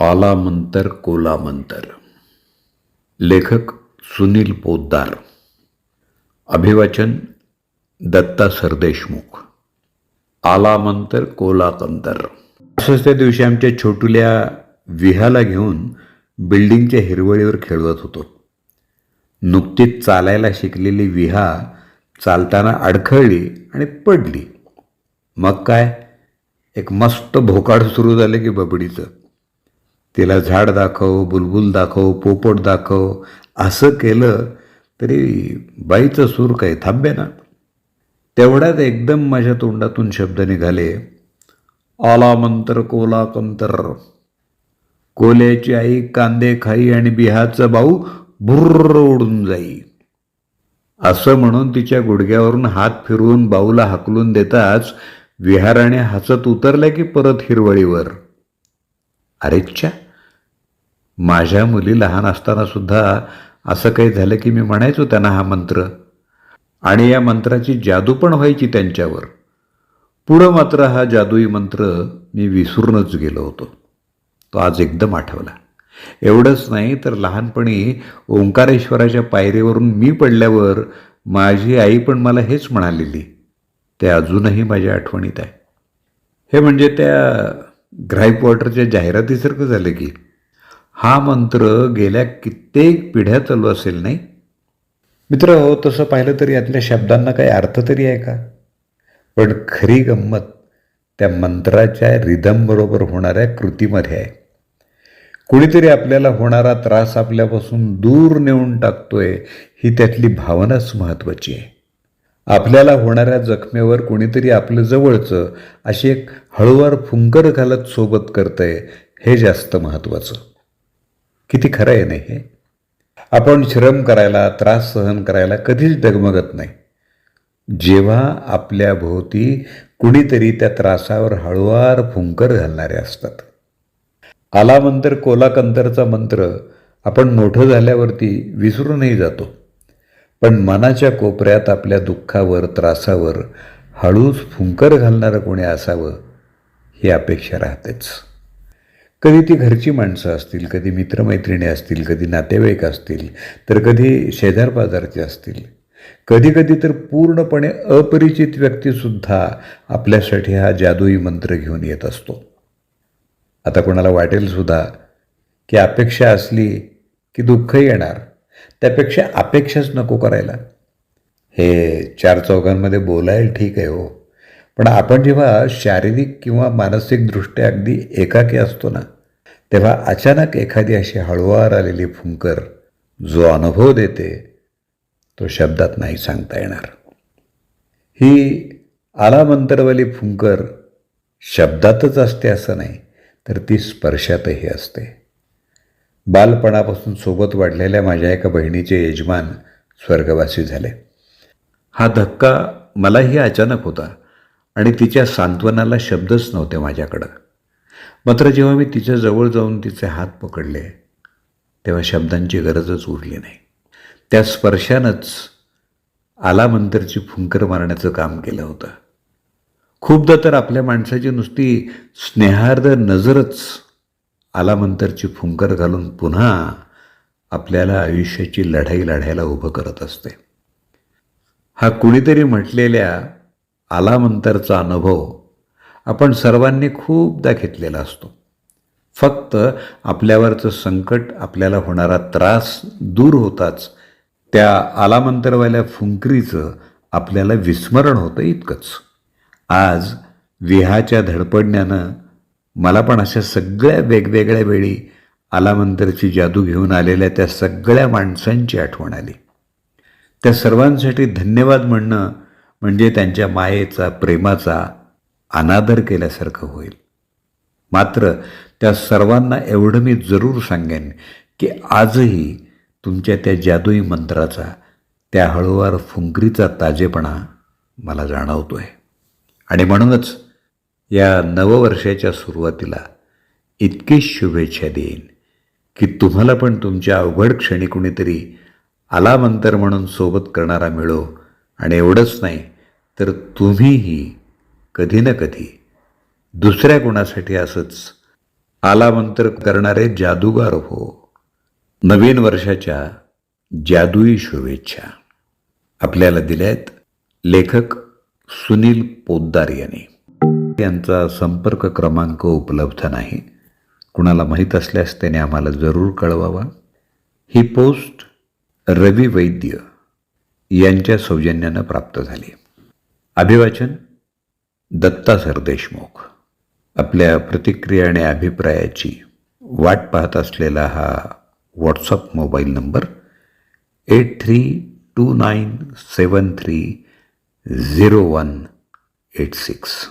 आला मंतर कोला मंतर लेखक सुनील पोद्दार अभिवाचन दत्ता सरदेशमुख. आला मंतर कोला कंतर असंच त्या दिवशी आमच्या छोटुल्या विहाला घेऊन बिल्डिंगच्या हिरवळीवर खेळवत होतो. नुकतीच चालायला शिकलेली विहा चालताना अडखळली आणि पडली. मग काय? एक मस्त भोकाड सुरू झालं की बबडीचं. तिला झाड दाखव बुलबुल दाखव पोपट दाखव असं केलं तरी बाईचं सूर काही थांबे ना. तेवढ्यात एकदम माझ्या तोंडातून शब्द निघाले आला मंतर कोला कंतर. कोल्याची आई कांदे खाई आणि बिहाचा भाऊ भुर्र उडून जाई. असं म्हणून तिच्या गुडघ्यावरून हात फिरवून बाऊला हाकलून देताच विहाराने हसत उतरल्या की परत हिरवळीवर. अरेच्छा माझ्या मुली लहान असताना सुद्धा असं काही झालं की मी म्हणायचो त्यांना हा मंत्र. आणि या मंत्राची जादू पण व्हायची त्यांच्यावर. पुढं मात्र हा जादुई मंत्र मी विसरूनच गेलो होतो. तो आज एकदम आठवला. एवढंच नाही तर लहानपणी ओंकारेश्वराच्या पायरीवरून मी पडल्यावर माझी आई पण मला हेच म्हणालेली. ते अजूनही माझ्या आठवणीत आहे. हे म्हणजे त्या ग्राईप वॉटरच्या जाहिरातीसारखं झालं की हा मंत्र गेल्या कित्येक पिढ्या चालू असेल नाही? मित्र हो तसं पाहिलं तरी यातल्या शब्दांना काही अर्थ तरी आहे का? पण खरी गंमत त्या मंत्राच्या रिदमबरोबर होणाऱ्या कृतीमध्ये आहे. कुणीतरी आपल्याला होणारा त्रास आपल्यापासून दूर नेऊन टाकतोय ही त्यातली भावनाच महत्त्वाची आहे. आपल्याला होणाऱ्या जखमेवर कोणीतरी आपलं जवळचं अशी एक हळूवार फुंकर घालत सोबत करतंय हे जास्त महत्त्वाचं. किती खरं आहे नाही हे? आपण श्रम करायला त्रास सहन करायला कधीच डगमगत नाही. जेव्हा आपल्या भोवती कुणीतरी त्या त्रासावर हळुवार फुंकर घालणारे असतात. आला मंतर कोला कंतरचा मंत्र आपण मोठं झाल्यावरती विसरूनही जातो. पण मनाच्या कोपऱ्यात आपल्या दुःखावर त्रासावर हळूच फुंकर घालणारं कोणी असावं ही अपेक्षा राहतेच. कधी ती घरची माणसं असतील कधी मित्रमैत्रिणी असतील कधी नातेवाईक असतील तर कधी शेजारपाजारचे असतील. कधी कधी तर पूर्णपणे अपरिचित व्यक्तीसुद्धा आपल्यासाठी हा जादुई मंत्र घेऊन येत असतो. आता कोणाला वाटेल सुद्धा की अपेक्षा असली की दुःख येणार त्यापेक्षा अपेक्षाच नको करायला. हे चार चौघांमध्ये बोलायला ठीक आहे हो. पण आपण जेव्हा शारीरिक किंवा मानसिकदृष्ट्या अगदी एकाकी असतो ना तेव्हा अचानक एखादी अशी हळुवार आलेली फुंकर जो अनुभव देते तो शब्दात नाही सांगता येणार. ही आलामंतरवाली फुंकर शब्दातच असते असं नाही तर ती स्पर्शातही असते. बालपणापासून सोबत वाढलेल्या माझ्या एका बहिणीचे यजमान स्वर्गवासी झाले. हा धक्का मलाही अचानक होता. आणि तिच्या सांत्वनाला शब्दच नव्हते माझ्याकडं. मात्र जेव्हा मी तिच्या जवळ जाऊन तिचे हात पकडले तेव्हा शब्दांची गरजच उरली नाही. त्या स्पर्शानंच आलामंतरची फुंकर मारण्याचं काम केलं होतं. खूपदा तर आपल्या माणसाची नुसती स्नेहार्द नजरच आलामंतरची फुंकर घालून पुन्हा आपल्याला आयुष्याची लढाई लढायला उभं करत असते. हा कुणीतरी म्हटलेल्या आलामंतरचा अनुभव आपण सर्वांनी खूपदा घेतलेला असतो. फक्त आपल्यावरचं संकट आपल्याला होणारा त्रास दूर होताच त्या आलामंतरवाल्या फुंकरीचं आपल्याला विस्मरण होतं इतकंच. आज विहाच्या धडपडण्यानं मला पण अशा सगळ्या वेगवेगळ्या वेळी आलामंतरची जादू घेऊन आलेल्या त्या सगळ्या माणसांची आठवण आली. त्या सर्वांसाठी धन्यवाद म्हणणं म्हणजे त्यांच्या मायेचा प्रेमाचा अनादर केल्यासारखं होईल. मात्र त्या सर्वांना एवढं मी जरूर सांगेन की आजही तुमच्या त्या जादुई मंत्राचा त्या हळूवार फुंकरीचा ताजेपणा मला जाणवतो आहे आणि म्हणूनच या नववर्षाच्या सुरुवातीला इतकीच शुभेच्छा देईन की तुम्हाला पण तुमच्या अवघड क्षणी कुणीतरी आलामंतर म्हणून सोबत करणारा मिळो आणि एवढंच नाही तर तुम्हीही कधी ना कधी दुसऱ्या कुणासाठी असंच आलामंत्र करणारे जादूगार हो. नवीन वर्षाच्या जादुई शुभेच्छा. आपल्याला दिल्यात लेखक सुनील पोद्दार यांनी. यांचा संपर्क क्रमांक उपलब्ध नाही. कुणाला माहीत असल्यास त्याने आम्हाला जरूर कळवावा. ही पोस्ट रवी वैद्य यांच्या सौजन्यानं प्राप्त झाली. अभिवाचन दत्ता सरदेशमुख आपल्या प्रतिक्रिया आणि अभिप्रायाची वाट पाहत असलेला हा WhatsApp mobile number eight three two nine seven three zero one eight six.